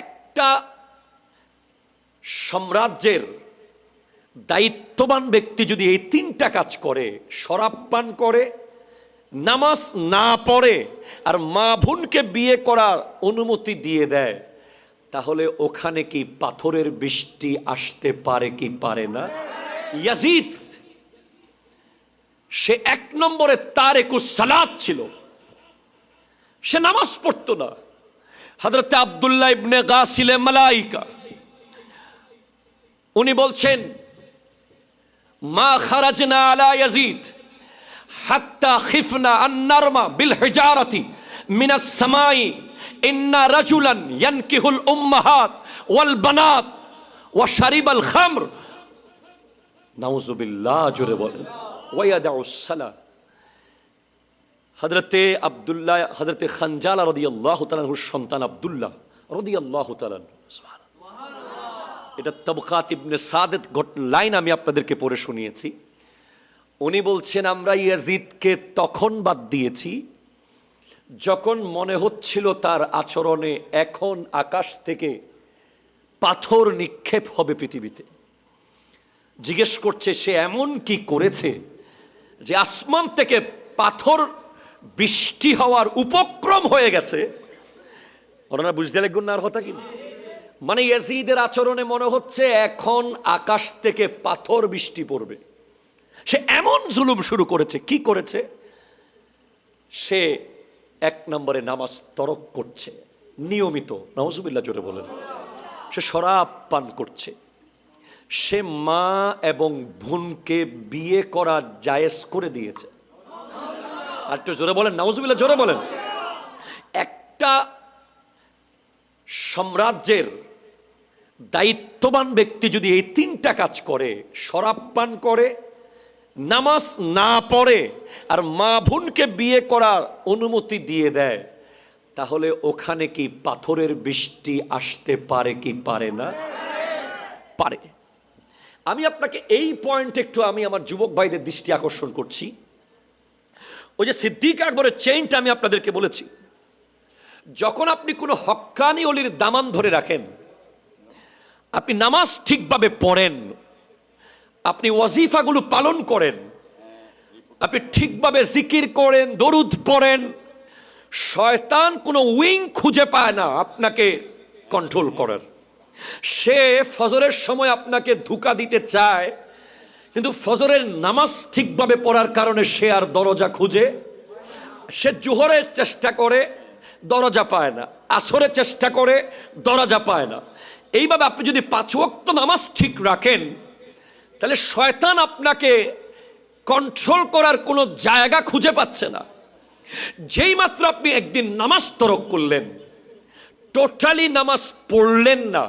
একটা সাম্রাজ্যের দায়িত্ববান ব্যক্তি যদি এই তিনটা কাজ করে, শরাব পান করে, নামাজ না পড়ে, আর মা বোনকে বিয়ে করার অনুমতি দিয়ে দেয়, তাহলে ওখানে কি পাথরের বৃষ্টি আসতে পারে কি পারে না? ইয়াজিদ, সে এক নম্বরে তার একুশ সালাদ ছিল। সে নামাজ পড়তো না। হজরতে আবদুল্লাহ ইবনে গাসিলে মালাইকা। উনি বলছেন, মা খারাজনা আলা ইয়াজিদ, হাত্তা খিফনা আন্নারমা বিল হিজারাতি মিনাস সামাই, ইন্না রাজুলান ইয়ানকিহুল উম্মাহাত ওয়াল বানাত ওয়া শারিবাল খামর। নাউজুবিল্লাহ জোরে বলেন। ওয়াইয়াদাউস সালাহ হজরতে আবদুল্লাহ হজরতে খানজালা রদি আল্লাহ তালাহুর সন্তান আবদুল্লাহ রদি আল্লাহ তালান এটা তবকাত ইবনে সাদেত লাইন আমি আপনাদেরকে পড়ে শুনিয়েছি। উনি বলছেন, আমরা ইয়াজিদকে তখন বাদ দিয়েছি যখন মনে হচ্ছিল তার আচরণে এখন আকাশ থেকে পাথর নিক্ষেপ হবে পৃথিবীতে। জিজ্ঞেস করছে, সে এমন কি করেছে যে আসমান থেকে পাথর বৃষ্টি হওয়ার উপক্রম হয়ে গেছে। ওনারা বুঝতে লাগবেন না আর কথা কি? মানে ইয়াজিদের আচরণে মনে হচ্ছে এখন আকাশ থেকে পাথর বৃষ্টি পড়বে। সে এমন জুলুম শুরু করেছে। কি করেছে? সে এক নম্বরে নামাজ তরক করছে। নিয়মিত। নওয়াজুবিল্লাহ জোরে বলেন। সে শরাব পান করছে। সে মা এবং বোনকে বিয়ে করা জায়েজ করে দিয়েছে। আর একটু জোরে বলেন, নাউজুবিল্লাহ, জোরে বলেন। একটা সাম্রাজ্যের দায়িত্ববান ব্যক্তি যদি এই তিনটা কাজ করে, শরাব পান করে, নামাজ না পড়ে, আর মা বোনকে বিয়ে করার অনুমতি দিয়ে দেয়, তাহলে ওখানে কি পাথরের বৃষ্টি আসতে পারে কি পারে না? পারে। আমি আপনাকে এই পয়েন্ট একটু, আমি আমার যুবক ভাইদের দৃষ্টি আকর্ষণ করছি। ওই যে সিদ্দিক আকবরের চেইনটা আমি আপনাদেরকে বলেছি। যখন আপনি কোনো হক্কানি অলির দামান ধরে রাখেন, আপনি নামাজ ঠিকভাবে পড়েন, আপনি ওয়াজিফাগুলো পালন করেন, আপনি ঠিকভাবে জিকির করেন, দরুদ পড়েন, শয়তান কোনো উইং খুঁজে পায় না আপনাকে কন্ট্রোল করার। সে ফজরের সময় আপনাকে ধোকা দিতে চায় কিন্তু ফজরের নামাজ ঠিকভাবে পড়ার কারণে সে আর দরজা খুঁজে, সে জোহরের চেষ্টা করে, দরজা পায় না। আসরের চেষ্টা করে, দরজা পায় না। এইভাবে আপনি যদি পাঁচ ওয়াক্ত নামাজ ঠিক রাখেন, তাহলে শয়তান আপনাকে কন্ট্রোল করার কোনো জায়গা খুঁজে পাচ্ছে না। যেই মাত্র আপনি একদিন নামাজ তরক করলেন টোটালি নামাজ পড়লেন না,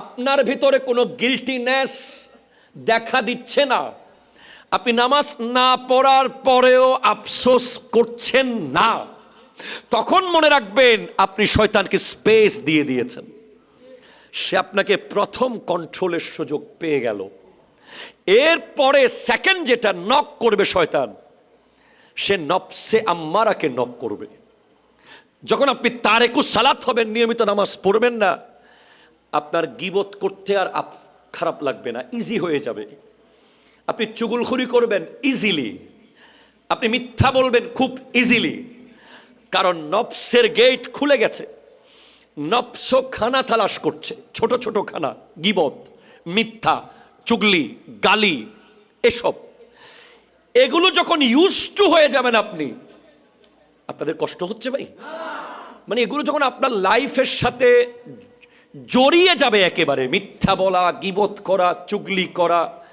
আপনার ভিতরে কোনো গিলটিনেস দেখা দিচ্ছে না। আপনি নামাজ না পড়ার পরেও আফসোস করছেন না। তখন মনে রাখবেন আপনি শয়তানকে স্পেস দিয়ে দিয়েছেন। সে আপনাকে প্রথম কন্ট্রোলের সুযোগ পেয়ে গেল। এরপরে সেকেন্ড যেটা নক করবে শয়তান, সে নফসে আম্মারাকে নক করবে। যখন আপনি তার তারেকু সালাত হবেন, নিয়মিত নামাজ পড়বেন না, আপনার গিবত করতে আর খারাপ লাগবে না ইজি হয়ে যাবে। আপনি চুগুলখুরি করবেন ইজিলি আপনি মিথ্যা বলবেন, খুব ইজিলি কারণ নফসের গেট খুলে গেছে। নফস খানা তালাশ করছে। ছোট ছোট খানা, গিবত, মিথ্যা, চুগলি, গালি, এসব। এগুলো যখন ইউজ টু হয়ে যাবেন আপনি, আপনাদের কষ্ট হচ্ছে ভাই? মানে এগুলো যখন আপনার লাইফের সাথে জড়িয়ে যাবে একেবারে। মিথ্যা বলা, গিবত করা, চুগলি করা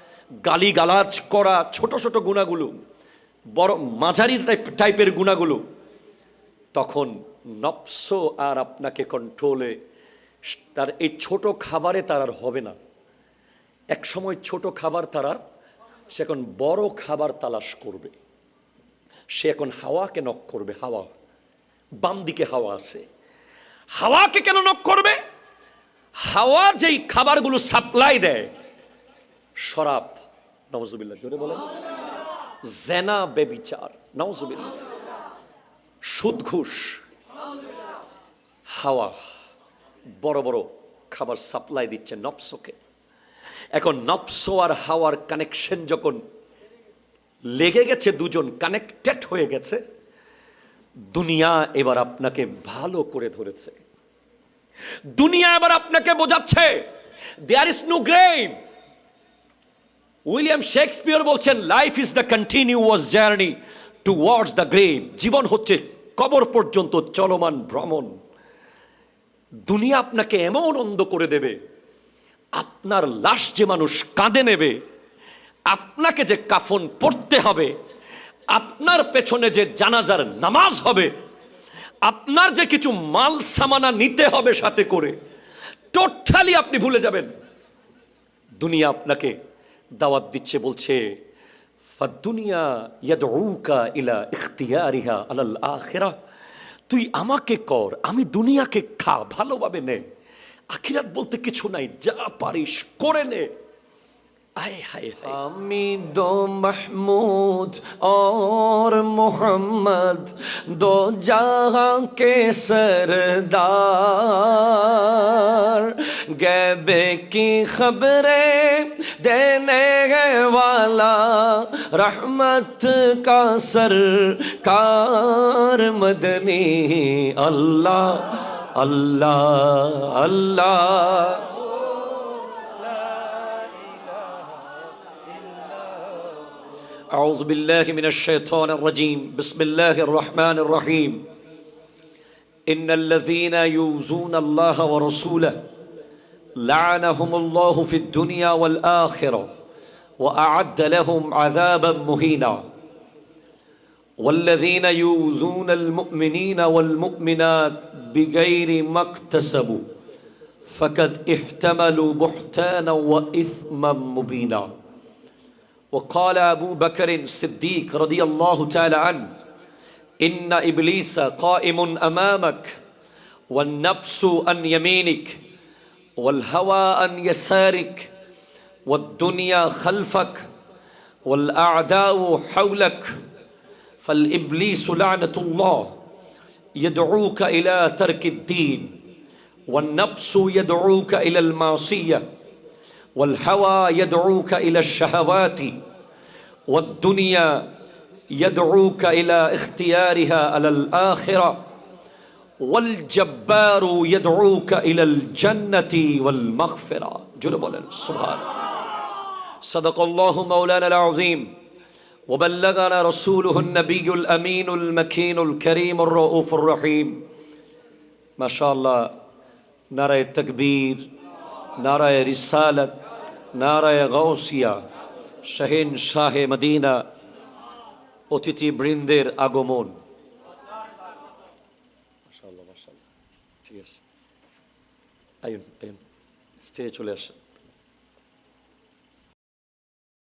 গালি গালাজ করা, ছোট ছোট গুণাগুলো, বড় মাঝারি টাইপ- টাইপের গুণাগুলো, তখন নফস আর আপনাকে কন্ট্রোলে তার এই ছোট খাবারে তার আর হবে না। এক সময় ছোট খাবার তার সে এখন বড় খাবার তালাশ করবে। সে এখন হাওয়াকে নক করবে, হাওয়া। বাম দিকে হাওয়া আছে। হাওয়াকে কেন নক করবে? হাওয়া যেই খাবারগুলো সাপ্লাই দেয়, শরাব নওয়াজুবিল্লাহ জোরে বলেন। জেনা বেবিচার নওয়াজুবিল্লাহ সুদ ঘুষ, হাওয়া, বড় বড় খাবার সাপ্লাই দিচ্ছে নফসকে এখন নফস আর হাওয়ার কানেকশন যখন লেগে গেছে, দুজন কানেক্টেড হয়ে গেছে, দুনিয়া এবার আপনাকে ভালো করে ধরেছে। দুনিয়া এবার আপনাকে বোঝাচ্ছে। There is no gram William Shakespeare বলছেন life is the continuous journey towards the grave জীবন হচ্ছে কবর পর্যন্ত চলমান ভ্রমণ। দুনিয়া আপনাকে এমন অন্ধ করে দেবে। আপনার লাশ যে মানুষ কাঁদে নেবে, আপনাকে যে কাফন পড়তে হবে, আপনার পেছনে যে জানাজার নামাজ হবে আপনার যে কিছু মাল সামানা নিতে হবে সাথে করে টোটালি আপনি ভুলে যাবেন। দুনিয়া আপনাকে দাওয়াত দিচ্ছে, বলছে দুনিয়া ইয়াদউকা ইলা ইখতিয়ারিহা আলাল আখিরা। তুই আমাকে কর, আমি দুনিয়াকে খা, ভালোভাবে নে। আখিরাত বলতে কিছু নাই, যা পারিস করে নে। حمید و محمود اور محمد دو جہاں کے سردار۔ گیبے کی خبریں دینے والا رحمت کا سرکار مدنی۔ اللہ اللہ اللہ۔ أعوذ بالله من الشيطان الرجيم. بسم الله الرحمن الرحيم. إن الذين يؤذون الله ورسوله لعنهم الله في الدنيا والآخرة وأعد لهم عذابا مهينا. والذين يؤذون المؤمنين والمؤمنات بغير ما اكتسبوا فقد احتملوا بهتانا وإثما مبينا. وقال أبو بكر الصديق رضي الله تعالى عنه إن إبليس قائم أمامك والنفس عن يمينك والهوى عن يسارك والدنيا خلفك والأعداء حولك فالإبليس لعنة الله يدعوك إلى ترك الدين والنفس يدعوك إلى المعصية. والهوى يدعوك إلى الشهوات والدنيا يدعوك إلى اختيارها على الآخرة والجبار يدعوك إلى الجنة والمغفرة. جلب سبحان صدق الله مولانا العظيم. وبلغنا رسوله النبي الأمين المكين الكريم الرؤوف الرحيم. ما شاء الله نرى التكبير نرى رسالة নারায় গৌসিয়া শাহিন শাহে মদিনা অতিথি বৃন্দের আগমন। ঠিক আছে আইন আইন স্টেজে চলে আসেন